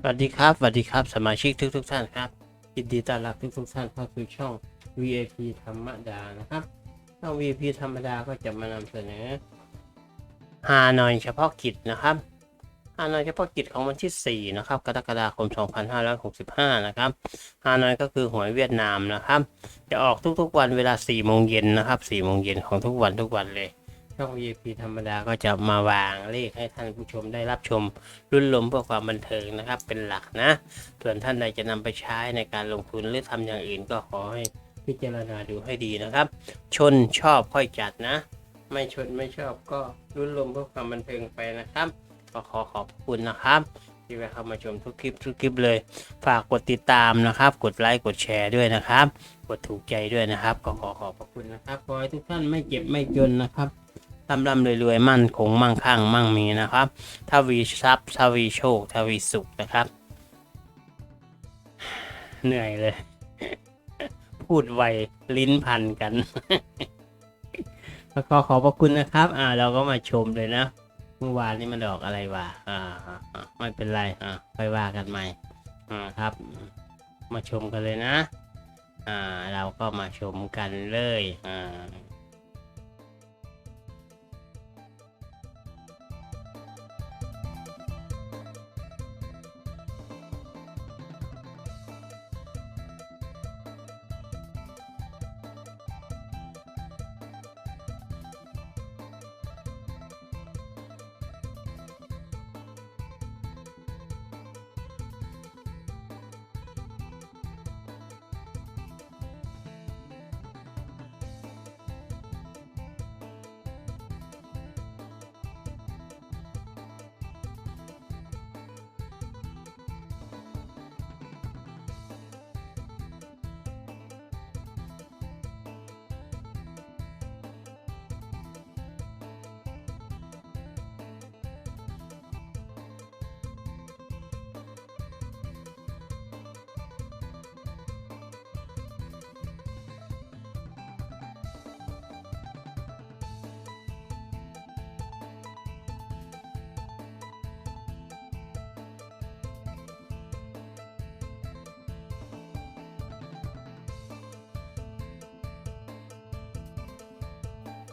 สวัสดีครับ สวัสดีครับ สมาชิกทุกทุกท่านครับยินดีต้อนรับทุกทุกท่านเข้าสู่ช่อง VIP ธรรมดานะครับ ช่อง VIP ธรรมดาก็จะมานำเสนอฮานอยเฉพาะกิจนะครับฮานอยเฉพาะกิจของวันที่ 4 นะครับ กรกฎาคม 2565 นะครับฮานอยก็คือหวยเวียดนามนะครับ จะออกทุกๆวันเวลา 4 โมงเย็นนะครับ 4 โมงเย็นของทุกวันทุกวันเลย ช่อง VIP ธรรมดาก็จะมาวางเลขให้ท่านผู้ชมได้รับชมรุ่นลมเพื่อความบันเทิงนะครับ เป็นหลักนะ ส่วนท่านใดจะนำไปใช้ในการลงทุนหรือทำอย่างอื่นก็ขอให้พิจารณาดูให้ดีนะครับ ชนชอบค่อยจัดนะ ไม่ชนไม่ชอบก็รุ่นลมเพื่อความบันเทิงไปนะครับก็ขอขอบคุณนะครับ ที่แวะเข้ามาชมทุกคลิปทุกคลิปเลย ฝากกดติดตามนะครับ กดไลค์กดแชร์ด้วยนะครับ กดถูกใจด้วยนะครับ ก็ขอขอบพระคุณนะครับขอให้ทุกท่านไม่เจ็บไม่จนนะครับ ร่ำร่ำรวยๆ มั่นคงมั่งคั่งมั่งมีนะครับทวีทรัพย์ทวีโชคทวีสุขนะครับ เหนื่อยเลย พูดไวลิ้นพันกัน แล้วก็ขอบพระคุณนะครับ อ่า เราก็มาชมเลยนะเมื่อวานนี้มันดอกอะไรวะอ่า ไม่เป็นไร อ่าไปว่ากันใหม่ อ่าครับ มาชมกันเลยนะ อ่า เราก็มาชมกันเลย อ่า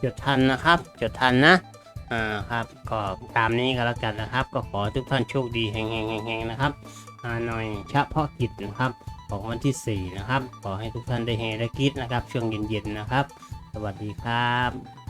จดทันนะครับ จดทันนะอ่าครับก็ตามนี้ก็แล้วกันนะครับ ก็ขอทุกท่านโชคดีแห่งๆๆนะครับอาหน่อยเฉพาะกิจนะครับของวันที่ 4 นะครับ ขอให้ทุกท่านได้เฮได้กิจนะครับ ช่วงเย็นๆนะครับ สวัสดีครับ